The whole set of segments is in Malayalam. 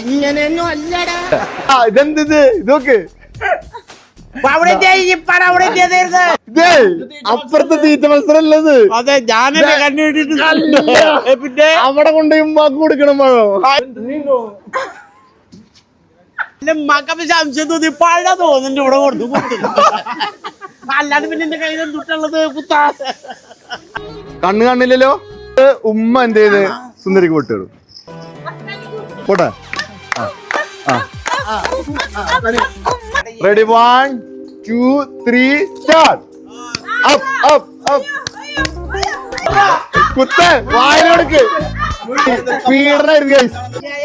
ഇങ്ങനെയൊന്നും അല്ലടാ. ഇതെന്ത് ഇത്? നോക്ക്. അപ്പുറത്തെ തീറ്റ മത്സരല്ലത് അതെ ഞാൻ കണ്ടുപിടിച്ചിട്ട് പിന്നെ അവിടെ കൊണ്ടുപോയി ഉമ്മാക്ക് കൊടുക്കണം മഴ എന്റെ മക്കപ്പ് തോന്നി പഴ തോന്നുന്നുണ്ട് ഇവിടെ കൊടുത്തു അല്ലാതെ പിന്നെ എന്റെ കയ്യിൽ എന്തുട്ടുള്ളത് കുത്താ. കണ്ണു കാണില്ലല്ലോ? ഉമ്മ എന്ത് ചെയ്ത്? സുന്ദരിക്ക് പൊട്ടിടും പോട്ടെ. Ready one two three start up up up കുത്ത് ഗൈസ്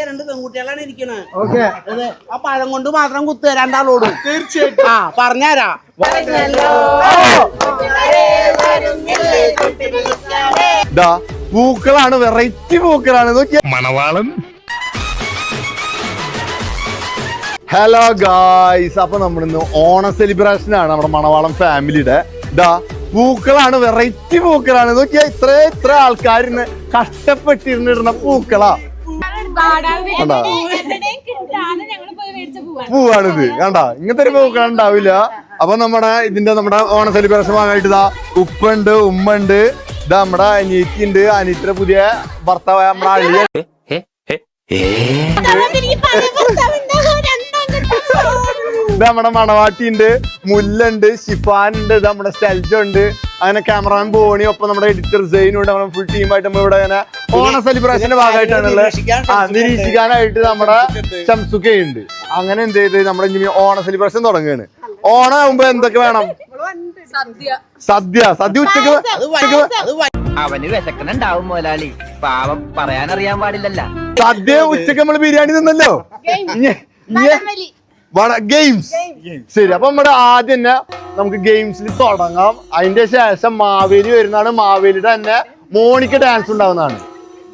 രണ്ട് പെൺകുട്ടികളാണ് ഇരിക്കണത്. അതെ ആ പഴം കൊണ്ട് മാത്രം കുത്തുക രണ്ടാളോടും തീർച്ചയായിട്ടും. ആ പറഞ്ഞാരാ പൂക്കളാണ് വെറൈറ്റി പൂക്കളാണ്. നോക്കിയ. മണവാളൻ. ഹലോ ഗായ്സ് അപ്പൊ നമ്മളിന്ന് ഓണ സെലിബ്രേഷൻ ആണ് നമ്മുടെ മണവാളം ഫാമിലിയുടെ ഇതാ പൂക്കളാണ് വെറൈറ്റി പൂക്കളാണ്. നോക്കിയാ ഇത്ര ഇത്ര ആൾക്കാരിന്ന് കഷ്ടപ്പെട്ടിരുന്നിടുന്ന പൂക്കളാ? പൂവാണിത്. കണ്ട? ഇങ്ങനത്തെ ഒരു പൂക്കൾ ഉണ്ടാവില്ല. അപ്പൊ നമ്മുടെ ഇതിന്റെ നമ്മുടെ ഓണ സെലിബ്രേഷൻ വാങ്ങായിട്ട് ഇതാ ഉപ്പുണ്ട് ഉമ്മ ഉണ്ട് ഇതാ നമ്മുടെ അനിയത്തി ഉണ്ട് അനിയത്തിന്റെ പുതിയ ഭർത്താവായ നമ്മുടെ അളിയ ഇത് നമ്മുടെ മണവാട്ടി ഉണ്ട് മുല്ലുണ്ട് ഷിഫാനുണ്ട് ഇത് നമ്മുടെ സ്റ്റെൽജോ ഉണ്ട് അങ്ങനെ ക്യാമറാമാൻ ബോണി ഒപ്പം നമ്മുടെ എഡിറ്റർ സെയിനും ഉണ്ട്. നമ്മുടെ ഫുൾ ടീമായിട്ട് നമ്മൾ ഇവിടെ അങ്ങനെ ഓണ സെലിബ്രേഷന്റെ ഭാഗമായിട്ടാണുള്ളത് ആ നിരീക്ഷിക്കാനായിട്ട് നമ്മുടെ ഷംസുക്ക ഉണ്ട്. അങ്ങനെ എന്ത് ചെയ്ത് നമ്മുടെ ഇനി ഓണ സെലിബ്രേഷൻ തുടങ്ങുകയാണ് ഓണം ആകുമ്പോ എന്തൊക്കെ വേണം? സദ്യ. സദ്യ. ഉച്ചയ്ക്ക് അവന് വിശക്കണുണ്ടാവും മുതലാളി പാവം പറയാനറിയാൻ പാടില്ലല്ല. സദ്യ ഉച്ചയ്ക്ക് നമ്മൾ ബിരിയാണി തിന്നല്ലോ. ഗെയിംസ് ശരി അപ്പൊ നമ്മുടെ ആദ്യം തന്നെ നമുക്ക് ഗെയിംസിൽ തുടങ്ങാം. അതിന്റെ ശേഷം മാവേലി വരുന്നതാണ്. മാവേലിയുടെ തന്നെ മോണിക്ക് ഡാൻസ് ഉണ്ടാവുന്നതാണ്.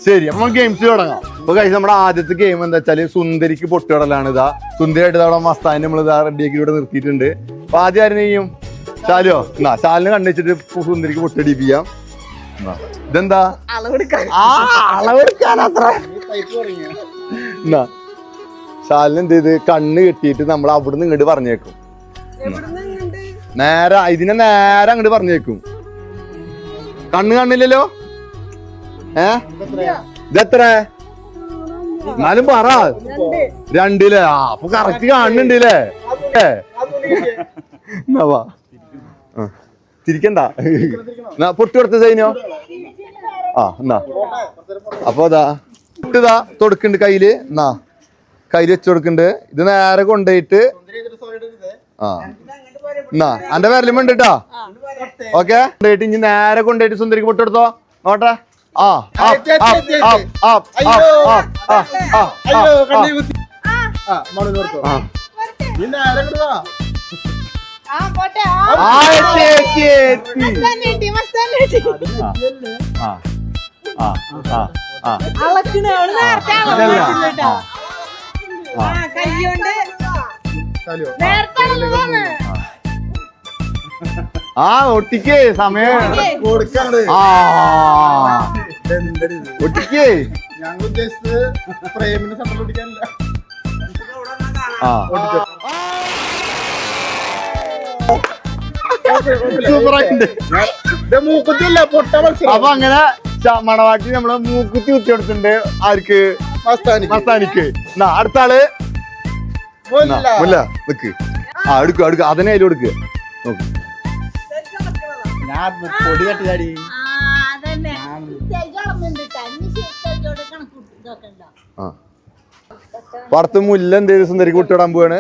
ശരി അപ്പൊ നമുക്ക് ഗെയിംസ് തുടങ്ങാം. അപ്പൊ കഴിച്ച് നമ്മുടെ ആദ്യത്തെ ഗെയിം എന്താ വെച്ചാൽ സുന്ദരിക്ക് പൊട്ടിടലാണ് ഇതാ. സുന്ദരിയായിട്ട് അവിടെ മസ്താനി നമ്മൾ ഇതാ റെഡിയാക്കി ഇവിടെ നിർത്തിയിട്ടുണ്ട്. അപ്പൊ ആദ്യം ആരും ചെയ്യും? ശാലോ എന്നാ ശാലിന് കണ്ടുവച്ചിട്ട് സുന്ദരിക്ക് പൊട്ടടിപ്പിക്കാം. ഇതെന്താ? ആ അളവെടുക്കാൻ അത്ര. എന്നാ ശാലിന് എന്ത് ചെയ്ത്? കണ്ണ് കെട്ടിയിട്ട് നമ്മൾ അവിടുന്ന് ഇങ്ങോട്ട് പറഞ്ഞേക്കും. നേരെ ഇതിനെ നേരെ അങ്ങോട്ട് പറഞ്ഞേക്കും. കണ്ണ് കാണില്ലല്ലോ? ഏ? ഇതെത്ര? എന്നാലും പറ. രണ്ടില്ലേ ആ അപ്പൊ കറക്റ്റ് കാണുന്നുണ്ടല്ലേ? ഏ? എന്നാ വാ. ആ, തിരിക്കണ്ട. പൊട്ടി കൊടുത്ത സൈനോ ആ എന്നാ. അപ്പൊ അതാ ഇതാ തൊടുക്കുണ്ട് കയ്യിൽ. എന്നാ. കയ്യിൽ വെച്ച് കൊടുക്കുന്നുണ്ട് ഇത് നേരെ കൊണ്ടുപോയിട്ട് ആ എന്നാ അന്റെ പേരിലും ഉണ്ട് കേട്ടോ ഓക്കെ കൊണ്ടുപോയിട്ട് ഇനി നേരെ കൊണ്ടുപോയിട്ട് സുന്ദരിക്ക് പൊട്ടെടുത്തോ നോട്ടെ ആ ആ, ആ, ആ, ആ. ഒട്ടിക്കേ സമയം. ആ. ഒട്ടിക്കേ. ഞങ്ങൾ ഉദ്ദേശിച്ചത് പ്രേമിന് ആ. അപ്പൊ അങ്ങനെ മണവാട്ടി നമ്മളെ മൂക്കുത്തി കുത്തി കൊടുത്തിട്ടുണ്ട്. ആർക്ക്? മസ്താനിക്ക്. മസ്താനിക്ക് എന്നാ അടുത്ത ആൾ. മുല്ല. നിക്ക്. ആ എടുക്കുക എടുക്കുക അതിനെ അതിലും കൊടുക്കുക നോക്ക്. ഞാൻ പൊടി തട്ടിയാടി ആ പുറത്ത് മുല്ല എന്ത് സുന്ദരിക്ക് വിട്ടിടാൻ പോവാണ്?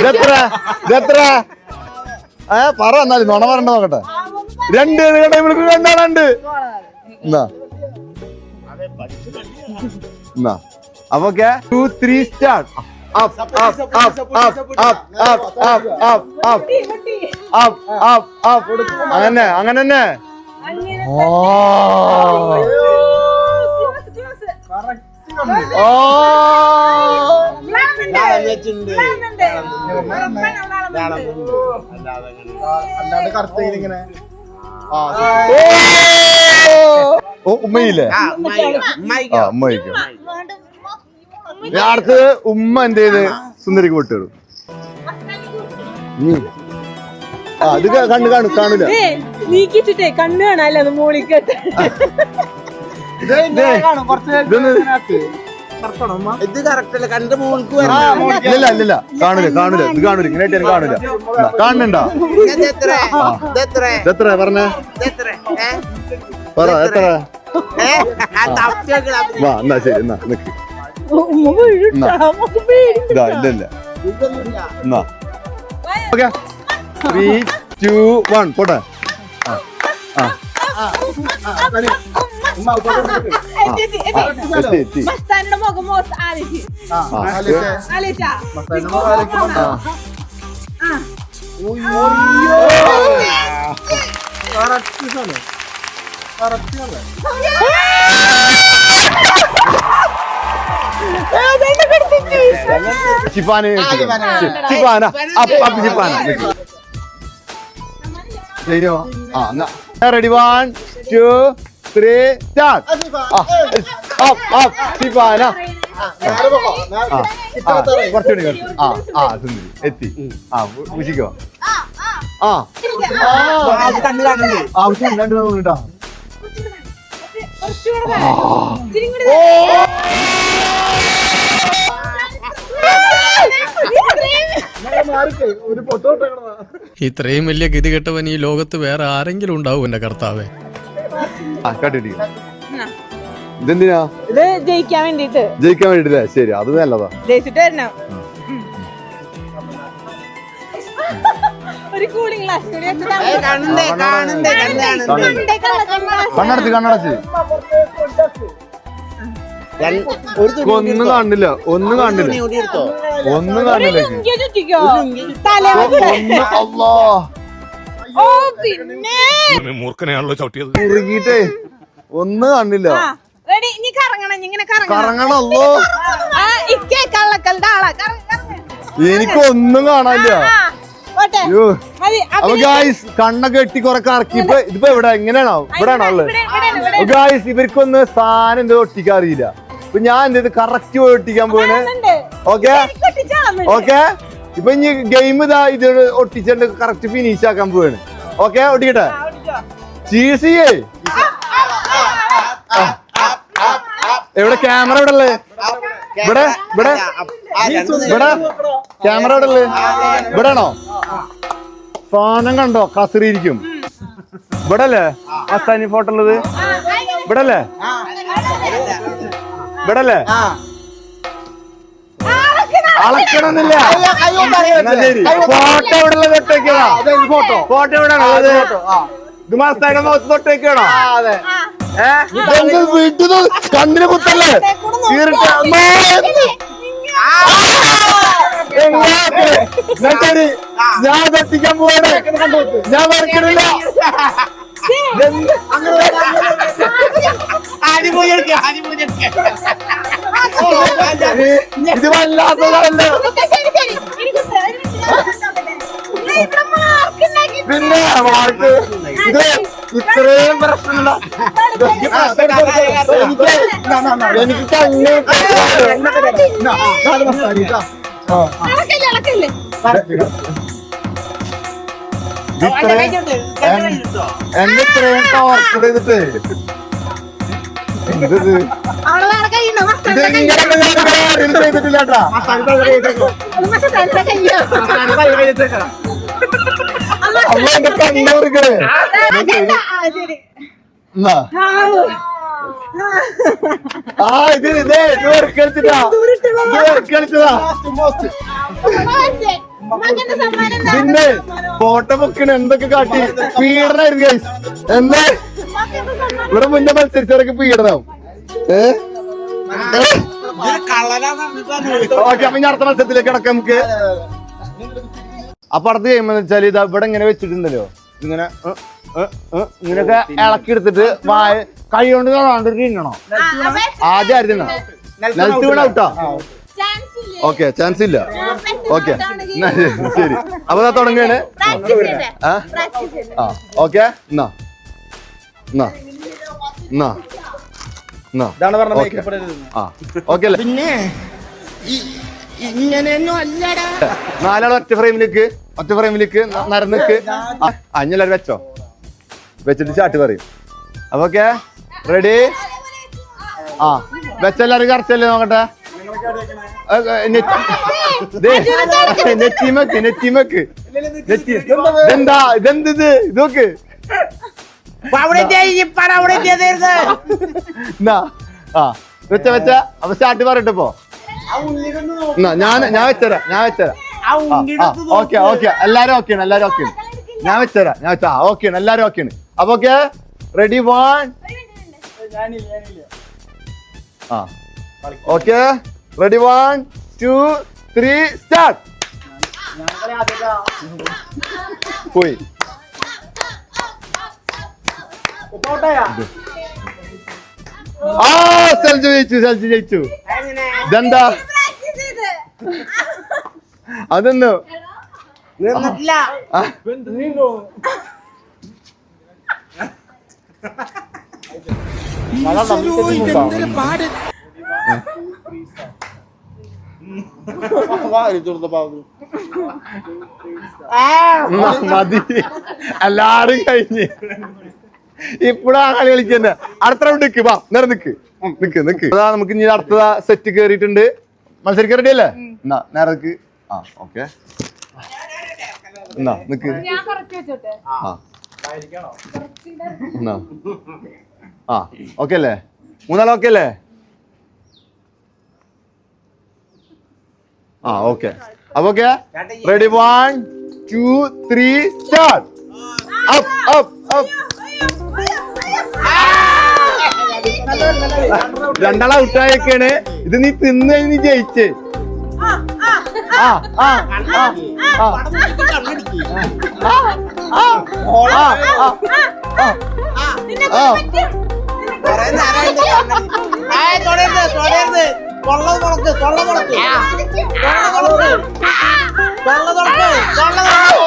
ഇതെത്ര? ഇതെത്ര? ഏ പറ എന്നാലും നുണ പറഞ്ഞ നോക്കട്ടെ. രണ്ട് ടൈമിലേക്ക് രണ്ടാളുണ്ട് എന്നാ എന്നാ? അപ്പൊ two three start up, up, up, up, up, up, up, up, up, up, up, up. അങ്ങനെ അങ്ങനെ തന്നെ. അല്ലാതെ. കറുത്ത ഇങ്ങനെ ഉമ്മയില്ലേ? ആ, ഉമ്മയ്ക്ക് അടുത്തത് ഉമ്മ എന്ത് ചെയ്ത് സുന്ദരിക്ക് വിട്ടിടും അത് കണ്ണ് കാണു കാണൂല. നീക്കിച്ചിട്ടേ കണ്ണ് കാണാല്ലേ അത് മോളിക്കട്ടെ. ഇതൊന്ന് ഇത് കറക്റ്റ് അല്ല കണ്ട് മോൾക്ക് ഇല്ല ഇല്ല കാണൂല കാണൂല ഇത് കാണില്ല ഇങ്ങനെ കാണില്ല കാണുന്നുണ്ടോ എത്ര പറഞ്ഞ? പറ എത്ര. വാ എന്നാ ശരി എന്നാ നിക്ക് ഇല്ല എന്നാ ഓക്കെ ത്രീ ടു വൺ പോട്ടെ ആ ആ. എത്തി എത്തി മസ്താനിയുടെ മുഖം മോശം ആലോചിച്ച് ആ, ആ, ആലോചിച്ചേ. ആലോചിച്ചാ മസ്താനിന്റെ മുഖം ആലോചിക്കുമ്പോ ആ കറക്റ്റ് സാധനം. കറക്റ്റ് സാധനം. ചിപ്പാന് ചിപ്പാന അപ്പ് ചിപ്പാന ശരിയോ ആ എന്നാ ready one two three start ആ ആ ആ. കുറച്ചുകൂടി കുറച്ച് ആ സുന്ദരി എത്തി. ആവശ്യം. ഇത്രയും വലിയ ഗതികെട്ടവൻ ഈ ലോകത്ത് വേറെ ആരെങ്കിലും ഉണ്ടാവും എന്റെ കർത്താവേ. കട്ടിട്ടിരിക്കും ഇതെന്തിനാ? ഇത് ജയിക്കാൻ വേണ്ടിട്ട്. ജയിക്കാൻ വേണ്ടിട്ടില്ലേ ശരി അത് നല്ലതാ. ജയിച്ചിട്ട് വരണം. ഒരു കൂളിംഗ് ഗ്ലാസ്. കണ്ണടച്ച്. കണ്ണടച്ച്. ഒന്നും കാണില്ല ഒന്നും കാണില്ല. ഒന്നും കാണില്ല ഒന്ന് അല്ലാ ഓ പിന്നെ. മൂർഖനെയാണല്ലോ ചവിട്ടിയത്. കുറുകിട്ടേ ഒന്നും കണ്ടില്ല. റെഡി നീ കറങ്ങണം ഇനി ഇങ്ങനെ കറങ്ങണല്ലോ. ആ ഇക്കേ കള്ളക്കല്ലുടെ ആളാ. കറങ്ങ്, കറങ്ങ്. എനിക്ക് ഒന്നും കാണാനില്ല അയ്യോ അപ്പൊ. ഗായ്സ് കണ്ണൊക്കെ എട്ടി കുറെ കറക്കി. ഇപ്പൊ ഇതിപ്പോ എവിടെ? എങ്ങനെയാണോ? ഇവിടെയാണോ ഇവിടെ. ഗായ്സ് ഇവർക്കൊന്ന് സാധനം എന്തോ ഒട്ടിക്കാൻ അറിയില്ല. ഇപ്പൊ ഞാൻ എന്ത് കറക്റ്റ് പോയി ഒട്ടിക്കാൻ പോയത്. ഓക്കെ ഓക്കെ ഇപ്പൊ ഇനി ഗെയിം ഇതാ ഇത് ഒട്ടിച്ചിട്ട് കറക്റ്റ് ഫിനിഷ് ആക്കാൻ പോവാണ്. ഓക്കെ ഒട്ടിക്കട്ടെ? ആ, ഒട്ടിച്ചോ. ചീസ് ചെയ്യേ എവിടെ ക്യാമറ ഇവിടെ അല്ലേ ഇവിടെ ഇവിടെ. ഇവിടെ ക്യാമറ ഇവിടെ. അല്ലേ ഇവിടെ ആണോ? സാധനം കണ്ടോ? കസറിയിരിക്കും. ഇവിടെ അല്ലേ? സ്ഥാനി ഫോട്ടോ ഉള്ളത്. ഇവിടെ അല്ലേ? ഇവിടെ അല്ലേ? അളക്കണമെന്നില്ല. ഫോട്ടോ എവിടെ ഉള്ളത് തൊട്ടേക്കണോ? ഫോട്ടോ. ഫോട്ടോ എവിടെ ഇത് മാസയുടെ മുഖത്ത് തൊട്ടേക്കണോ? വീട്ടിൽ കണ്ണിന് കുത്തല്ലേ? തീർച്ച ഞാൻ തെറ്റിക്കാൻ പോവാണ്. ഞാൻ വരക്കണില്ല. ഇത് വല്ലാത്തതല്ല. പിന്നെ മാർക്ക്. ഇത് ഇത്രയും പ്രശ്നമില്ല എനിക്ക് തന്നെ അളക്കല്ലേ, അളക്കല്ലേ. അവന്റെ കയ്യിലുണ്ട്, കണ്ണ് കയ്യിലുണ്ടോ? എന്നെ ഇത്രയും ടോർച്ചർ ചെയ്തിട്ട് എന്തത് അവളെ വേറെ കയ്യുണ്ടോ? ഇത് മസ്താനിയുടെ കയ്യോ? ഇങ്ങനെ ആരും ചെയ്തിട്ടില്ല കേട്ടാ അത് മസ്താനിയുടെ കയ്യോ? അമ്മ എന്റെ കണ്ണൂർക്കേ ആ, ശരി. എന്നാ. ആ ഇത് ഇതേ കളിച്ചതാ എന്താ? പിന്നെ ഫോട്ടോ ബുക്കിന് എന്തൊക്കെ കാട്ടി? പീഡനായിരുന്നു ഗൈസ് എന്താ. ഇവിടെ മുന്നേ മത്സരിച്ചവരൊക്കെ പീഡനാവും. ഏ. ഓക്കെ അപ്പൊ ഇനി അടുത്ത മത്സരത്തിലേക്ക് കിടക്കാം നമുക്ക്. അപ്പൊ അടുത്ത ചെയ്യുമ്പോ വെച്ചാൽ ഇത് ഇവിടെ ഇങ്ങനെ വെച്ചിട്ടുണ്ടല്ലോ. ഇങ്ങനെ ഇങ്ങനെയൊക്കെ ഇളക്കി എടുത്തിട്ട് വായ കൈ കൊണ്ട് കാണാണ്ട് തിന്നണോ ആ, ആദ്യം ആരും തിന്നണം? നിലത്ത് വീണ ഔട്ടാ ചാൻസ് ഇല്ലേ ഓക്കെ. ചാൻസ് ഇല്ല ഓക്കെ. ശരി അപ്പൊ ചെയ്തേ. ആ. പ്രാക്ടീസ് ആ ഓക്കെ. എന്നാ? എന്നാ? എന്നാ? പിന്നെ നാലാൾ ഒറ്റ ഫ്രെയിമിലേക്ക് ഒറ്റ ഫ്രെയിമിലേക്ക് നരന്നിക്ക് അഞ്ഞെല്ലാരും വെച്ചോ? വെച്ചിട്ട് ചാട്ട് പറയും. അപ്പൊ ഓക്കെ? റെഡി ആ വെച്ചെല്ലാരും കറച്ചല്ലേ നോക്കട്ടെ? നെറ്റിമക്ക് നെറ്റിമക്ക്. നെറ്റി ഇതെന്താ ഇതെന്ത് ഇത്? ആ വെച്ച വെച്ച. അപ്പൊ സ്റ്റാർട്ട് പറയട്ടെ ഇപ്പൊ. നോക്ക്. ഞാൻ ഞാൻ വെച്ചരാം ഞാൻ വെച്ചരാം. Okay okay. എല്ലാരും ഓക്കെയാണ് എല്ലാരും ഓക്കെയാണ് ഞാൻ വെച്ചരാം ഞാൻ വെച്ചാ ഓക്കെയാണ് എല്ലാരും ഓക്കെയാണ് അപ്പൊ ഓക്കെ റെഡി വൺ ആ. Okay. Ready one two three start പോയി. ആ സെൽജു ജയിച്ചു സെൽജു ജയിച്ചു. ഇതെന്താ? പ്രാക്ടീസ് ചെയ്തേ അതൊന്നു നിന്നിട്ടില്ല മതി. എല്ലാരും കഴിഞ്ഞ്. ഇപ്പഴാ കളി കളിക്കന്നെ അടുത്ത റൗണ്ട് നിക്ക് വാ നേരെ നിക്ക്. നിക്ക് നിക്ക്. അതാ നമുക്ക് ഇനി അടുത്ത സെറ്റ് കേറിയിട്ടുണ്ട്. മത്സരിക്കാൻ റെഡി അല്ലേ? എന്നാ നേരെ നിക്ക്. ആ ഓക്കെ എന്നാ നിക്ക്. ഞാൻ കുറച്ച് വെച്ചോട്ടെ? ആ. എന്നാ. ആ ഓക്കെ അല്ലേ മൂന്നാൾ ഓക്കെ അല്ലേ ആ ഓക്കെ. അപ്പൊ okay ready one two three start up up up രണ്ടാൾ ഔട്ടായൊക്കെയാണ് ഇത് നീ തിന്ന് നീ ജയിച്ചേ. ആ ആ ആ ആ. ആ ആ ആ ആ. തൊടരുത്, തൊടരുത്. തൊള്ള തുറക്ക്, തൊള്ള തുറക്ക്. തൊള്ള തുറക്ക്. തൊള്ള തുറക്ക്, തൊള്ള തുറക്ക്.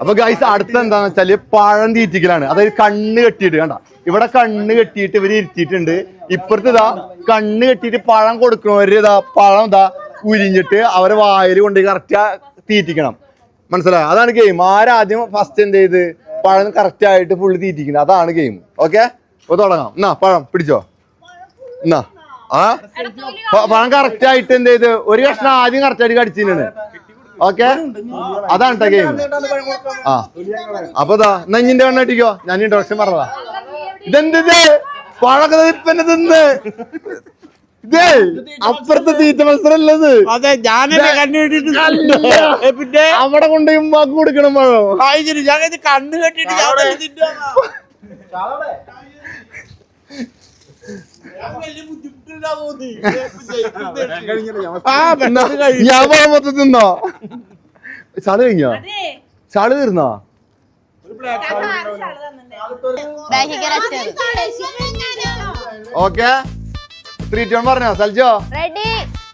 അപ്പൊ ഗൈസ് അടുത്ത എന്താന്ന് വെച്ചാൽ പഴം തീറ്റിക്കലാണ് അതായത് കണ്ണ് കെട്ടിയിട്ട് കണ്ട ഇവിടെ കണ്ണ് കെട്ടിയിട്ട് ഇവർ ഇരുത്തിയിട്ടുണ്ട് ഇപ്പുറത്ത് ഇതാ കണ്ണ് കെട്ടിയിട്ട് പഴം കൊടുക്കണവര് ഇതാ പഴം ഇതാ ഉരിഞ്ഞിട്ട് അവരെ വായിൽ കൊണ്ട് കറക്റ്റ് തീറ്റിക്കണം മനസ്സിലായോ? അതാണ് ഗെയിം ആരാദ്യം ഫസ്റ്റ് എന്ത് ചെയ്ത്? പഴം കറക്റ്റ് ആയിട്ട് ഫുള്ള് തീറ്റിക്കുന്നത്. അതാണ് ഗെയിം ഓക്കെ അപ്പൊ തുടങ്ങാം. എന്നാ പഴം പിടിച്ചോ? എന്നാ ആ? പഴം കറക്റ്റ് ആയിട്ട് എന്ത് ചെയ്ത്? ഒരു കഷ്ണം ആദ്യം കറക്റ്റ് ആയിട്ട് കടിച്ചിട്ടുണ്ട് ഓക്കെ അതാണ് ഗെയിം ആ. അപ്പൊ ഇതാ എന്നാ ഇഞ്ഞിന്റെ കണ്ണ് കെട്ടിക്കോ. ഞാൻ ഇൻട്രൊഡക്ഷൻ പറഞ്ഞതാ. ഇതെന്ത് ഇത്? പഴക്ക ഇപ്പന്നെ തിന്ന്. ഇതേ അപ്പുറത്തെ തീറ്റ മത്സരല്ലത് അതെ ഞാനെന്നെ കണ്ണു കെട്ടിട്ട് അല്ല. ഏ, പിന്നെ? അവിടെ കൊണ്ട് ഉമ്മാക്ക് കൊടുക്കണം പഴം. ആ, ശരി ഞാൻ ഇത് കണ്ണ് കെട്ടിട്ട് ഞാൻ പഴം മൊത്തം തിന്നോ? ചാൾ കഴിഞ്ഞോ? ചാൾ തീർന്നോ? ഓക്കെ. ത്രീ ടു പറഞ്ഞോ സൽജോ റെഡി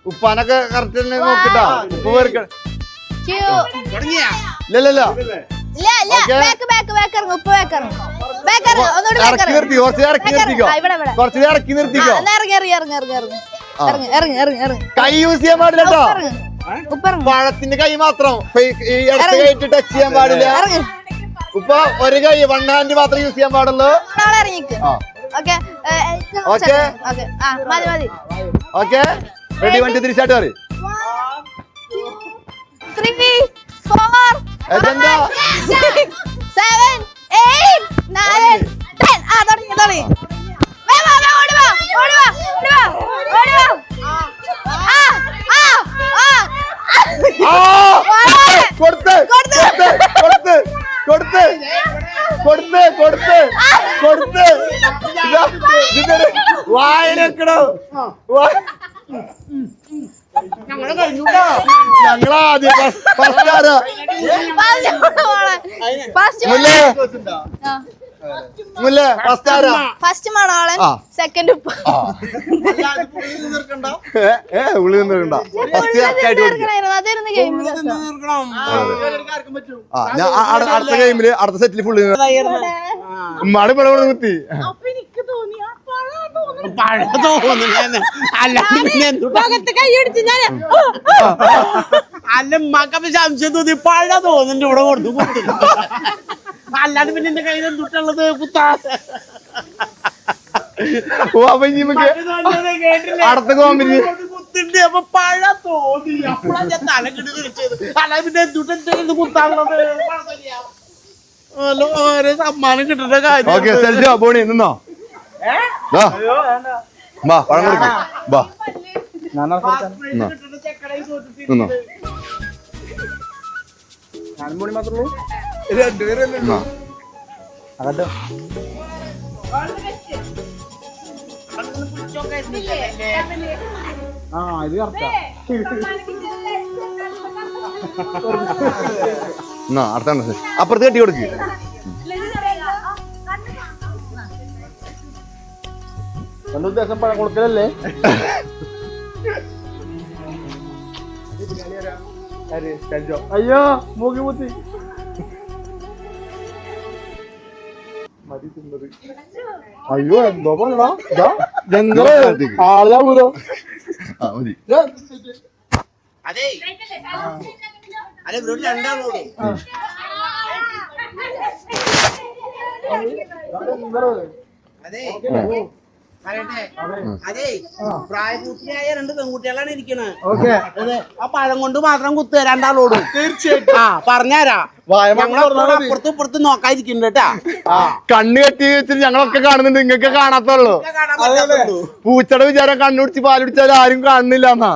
ഉപ്പാനൊക്കെ കറക്റ്റ് നോക്കിട്ടാ? ഉപ്പ് പേർക്ക്? ഇല്ലല്ലോ ഇറക്കി നിർത്തി ഇറങ്ങും കുറച്ച് ഇറക്കി നിർത്തിക്കോ. കുറച്ച് ഇറക്കി നിർത്തിക്കോ? കൈ യൂസ് ചെയ്യാൻ പാടില്ല കേട്ടോ. പഴത്തിന്റെ കൈ മാത്രം ഈ- ഈ ഇടത്തെ കൈയിട്ട് ടച്ച് ചെയ്യാൻ പാടില്ല. ഉപ്പ ഇപ്പൊ ഒരു കൈ വൺ ഹാൻഡ് മാത്രം യൂസ് ചെയ്യാൻ പാടുള്ളൂ. ഓക്കെ. ഓക്കെ ആ മതി മതി ഓക്കെ റെഡി വണ്ടി തിരിച്ചാട്ട് പറയും ത്രീ ഫോർ അതെന്താ? സെവൻ എയ്റ്റ് നയൻ ടെൻ ആ തുടങ്ങി തുടങ്ങി വേഗം വാ, വേഗം ഓടി വാ, ഓടി വാ, ഓടി വാ, ഓടി വാ. ആ, ആ, ആ. ആ! കൊടുത്ത് കൊടുത്ത്. കൊടുത്ത് കൊടുത്ത്. കൊടുത്ത് കൊടുത്ത്. കൊടുത്ത്. വായനക്കണോ. ഞങ്ങളാദ്യം ഫസ്റ്റ് ആരാ? മുല്ലേ ഫസ്റ്റ് ആരാ? ഫസ്റ്റ് മണവാളൻ ആ. സെക്കൻഡ് ഉപ്പ. ആ. ഏ, ഏ ഉള്ളി നിന്നിട്ടുണ്ട ഫസ്റ്റ് ആയിട്ട് അടുത്ത- അടുത്ത ഗെയിമിൽ അടുത്ത സെറ്റിൽ ഫുള്ളി ഉമ്മാട് ഇവിടെ നിർത്തി അല്ല ഉമ്മാക്കപ്പ സംശയം തോന്നി പഴ തോന്നുന്നുണ്ട് ഇവിടെ കൊടുത്തു കുത്തുന്നു അല്ലാണ്ട് പിന്നെ എന്റെ കയ്യിൽ എന്തുട്ടുള്ളത് കുത്താ. ഓ അപ്പൊ ഇനി നമുക്ക് അടുത്ത കോമ്പിന് കുത്തിണ്ട് അപ്പൊ പഴ തോന്നി. അപ്പോഴാ ഞാൻ തലക്കിട്ട് തിരിച്ചത് അല്ലാതെ പിന്നെ എന്തുട്ട് എന്തെങ്കിലും കുത്താനുള്ളത്? അല്ല, ഓരോ സമ്മാനം കിട്ടുന്ന കാര്യം ഓക്കെ സെൽജോ ബോണി നിന്നോ. വാ പഴം കൊടുക്ക്. വാ നിന്നോ? നിന്നോ ആ ഇത് കറക്റ്റാ അപ്പുറത്ത് കെട്ടി കൊടുക്ക്. എന്റെ ഉദ്ദേശം പഴം കൊടുക്കലല്ലേ? അയ്യോ മൂക്കി മുത്തി. അയ്യോ എന്തോ പറഞ്ഞടാ. ആളാ ആ മതി. അതെ. അതെ. പറയട്ടെ? അതെ. പ്രായപൂർത്തിയായ രണ്ട് പെൺകുട്ടികളാണ് ഇരിക്കണത് ആ പഴം കൊണ്ട് മാത്രം കുത്തുക രണ്ടാളോടും തീർച്ചയായിട്ടും. ആ പറഞ്ഞാരാ അപ്പുറത്തും ഇപ്പുറത്തും നോക്കാതിരിക്കുന്നുണ്ട് കേട്ടാ. കണ്ണ് കെട്ടി വെച്ചിട്ട് ഞങ്ങളൊക്കെ കാണുന്നുണ്ട്. നിങ്ങൾക്ക് കാണാത്തുള്ളൂ. പൂച്ചട പൂച്ചയുടെ വിചാരം കണ്ണുടിച്ച് പാലുടിച്ചാൽ ആരും കാണുന്നില്ല എന്നാ.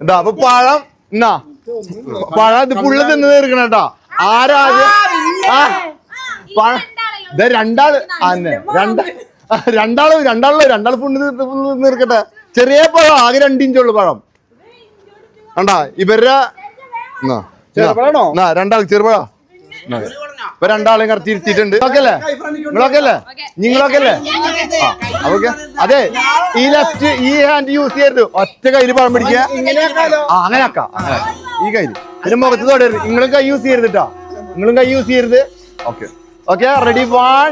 എന്താ അപ്പൊ പഴം എന്നാ? പഴം ഇത് ഫുള്ള് തിന്ന് തീർക്കണം ആരാ ആരാദ്യം? പഴം ദേ രണ്ടാൾ അന്നെ രണ്ട രണ്ടാൾ രണ്ടാൾ രണ്ടാൾ ഫുണ്ട് നിർക്കട്ടെ ചെറിയ പഴം ആകെ രണ്ടിഞ്ചുള്ള പഴം. കണ്ടാ ഇവരുടെ രണ്ടാൾ ചെറുപഴ ഇപ്പൊ രണ്ടാളെയും കറക്റ്റ് ഇരുത്തിയിട്ടുണ്ട് ഓക്കല്ലേ നിങ്ങളൊക്കെ അല്ലേ നിങ്ങളൊക്കെ അല്ലേ ആ ഓക്കെ അതെ ഈ ലെഫ്റ്റ് ഈ ഹാൻഡ് യൂസ് ചെയ്യരുത്. ഒറ്റ കയ്യിൽ പഴം പിടിക്കുക. ആ അങ്ങനെ ആക്കാം. ഈ കയ്യിൽ അതിന് മുഖത്ത് തൊടരുത്. നിങ്ങളും കൈ യൂസ് ചെയ്യരുത് കേട്ടോ നിങ്ങളും കൈ യൂസ് ചെയ്യരുത്. ഓക്കെ. ഓക്കെ റെഡി വൺ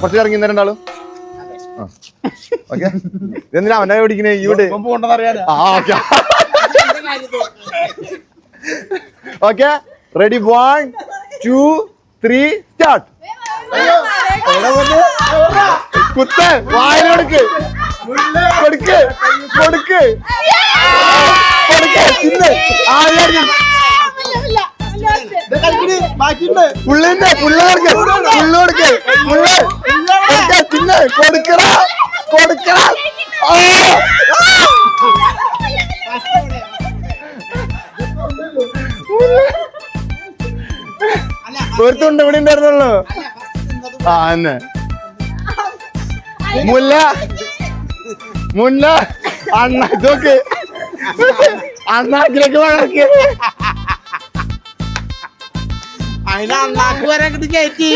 കുറച്ച് ഇറങ്ങി രണ്ടാളും. ഓക്കെ എന്തിനാ അവനെ പിടിക്കണേ? ഇവിടെ ആ okay okay ready one two three start കുത്ത്. വായന കൊടുക്ക്. കൊടുക്ക്. കൊടുക്ക്. ഇന്ന് തിന്ന്. ബാക്കിയുണ്ട് പുള്ളിന്റെ പുള്ളേർക്ക് കൊടുക്ക് പുള്ളി പിന്നെ കൊടുക്കണ കൊടുക്കണ തിന്ന് കൊടുക്കറ കൊടുക്കറ ആ! ഒരു തുണ്ട് ഇവിടെ ഉണ്ടായിരുന്നല്ലോ ആ എന്നെ. മുല്ല മുല്ല അണ്ണ ഇതൊക്കെ. അണ്ണാക്കിലേക്ക് വളർക്കി അതിന് അണ്ണാക്ക് വരെ അങ്ങോട്ട് കയറ്റി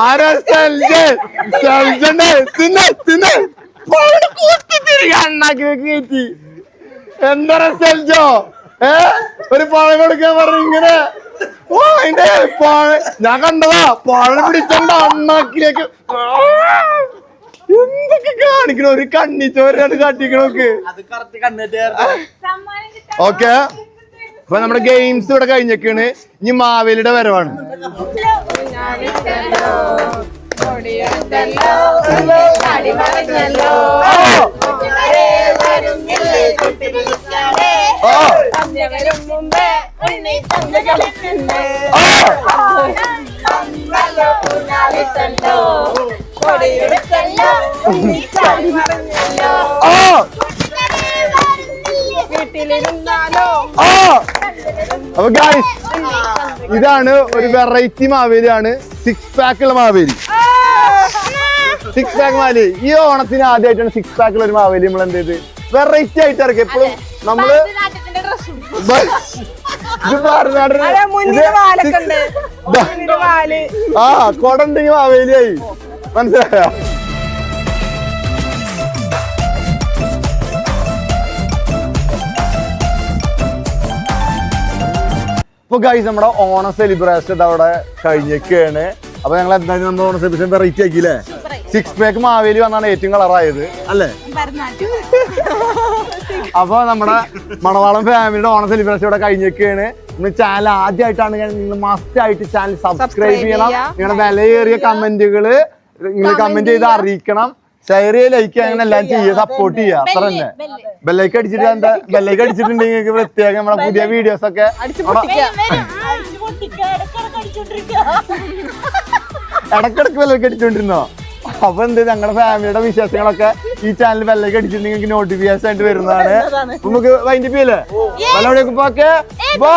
ആരാ സെൽജൻ? സെൽജന്റെ തിന്ന് തിന്ന്. പൗഡ് കുത്തി തിരികെ അണ്ണാക്കിലേക്ക് കയറ്റി എന്താ സെൽജോ? ഏ? ഒരു പഴം കൊടുക്കാൻ പറഞ്ഞു ഇങ്ങനെ. ഓ അതിന്റെ പഴ ഞാൻ കണ്ടതാ പഴം പിടിച്ചോണ്ട് അണ്ണാക്കിലേക്ക്. എന്തൊക്കെ കാണിക്കണ? ഒരു കണ്ണിച്ചോരാണ് കാട്ടിക്കണോക്ക് ഓക്കെ. അപ്പൊ നമ്മുടെ ഗെയിംസ് ഇവിടെ കഴിഞ്ഞൊക്കെയാണ് ഇനി മാവേലിയുടെ വരവാണ്. ഓ അപ്പൊ ഗായ്സ് ഇതാണ് ഒരു വെറൈറ്റി മാവേലിയാണ്. സിക്സ് പാക്ക് ഉള്ള മാവേലി. Six pack Maveli. ഈ ഓണത്തിന് ആദ്യമായിട്ടാണ് സിക്സ് പാക്ക് ഉള്ള ഒരു മാവേലി നമ്മൾ എന്ത് ചെയ്ത്? വെറൈറ്റി ആയിട്ട് ഇറക്കി എപ്പോഴും നമ്മൾ ആ കൊടണ്ടെങ്കിൽ മാവേലിയായി. മുന്നിൽ ഇപ്പൊ ഗൈസ് നമ്മുടെ ഓണ സെലിബ്രേഷൻ അവിടെ കഴിഞ്ഞേക്കാണ് അപ്പൊ ഞങ്ങൾ എന്തായാലും നമ്മുടെ ഓണ സെലിബ്രേഷൻ വെറൈറ്റി ആക്കിയില്ലേ? സിക്സ് പാക്ക് മാവേലി വന്നാണ് ഏറ്റവും കളറായത് അല്ലേ? അപ്പൊ നമ്മുടെ മണവാളം ഫാമിലിയുടെ ഓണ സെലിബ്രേഷൻ ഇവിടെ കഴിഞ്ഞേക്കാണ് നിങ്ങൾ ചാനൽ ആദ്യമായിട്ടാണ് നിങ്ങൾ മസ്റ്റ് ആയിട്ട് ചാനൽ സബ്സ്ക്രൈബ് ചെയ്യണം. ചെയ്യാ. നിങ്ങളുടെ വിലയേറിയ കമന്റുകൾ നിങ്ങൾ കമന്റ് ചെയ്ത് അറിയിക്കണം. ഷെയർ ചെയ്യുക ലൈക്ക് അങ്ങനെ എല്ലാം ചെയ്യുക സപ്പോർട്ട് ചെയ്യുക അത്ര തന്നെ ബെല്ലൈക്ക് അടിച്ചിട്ട് എന്താ? ബെല്ലൈക്ക് അടിച്ചിട്ടുണ്ടെങ്കിൽ പ്രത്യേകം നമ്മളെ പുതിയ വീഡിയോസ് ഒക്കെ ഇടക്കിടക്ക് ബെല്ലൈക്ക് അടിച്ചോണ്ടിരുന്നോ? അപ്പൊ എന്ത് ഞങ്ങളുടെ ഫാമിലിയുടെ വിശേഷങ്ങളൊക്കെ ഈ ചാനൽ ബെല്ലൈക്ക് അടിച്ചിട്ടുണ്ടെങ്കിൽ നോട്ടിഫിക്കേഷൻ ആയിട്ട് വരുന്നതാണ്. നമുക്ക് വൈൻഡിപ്പിയല്ലേ ബൈ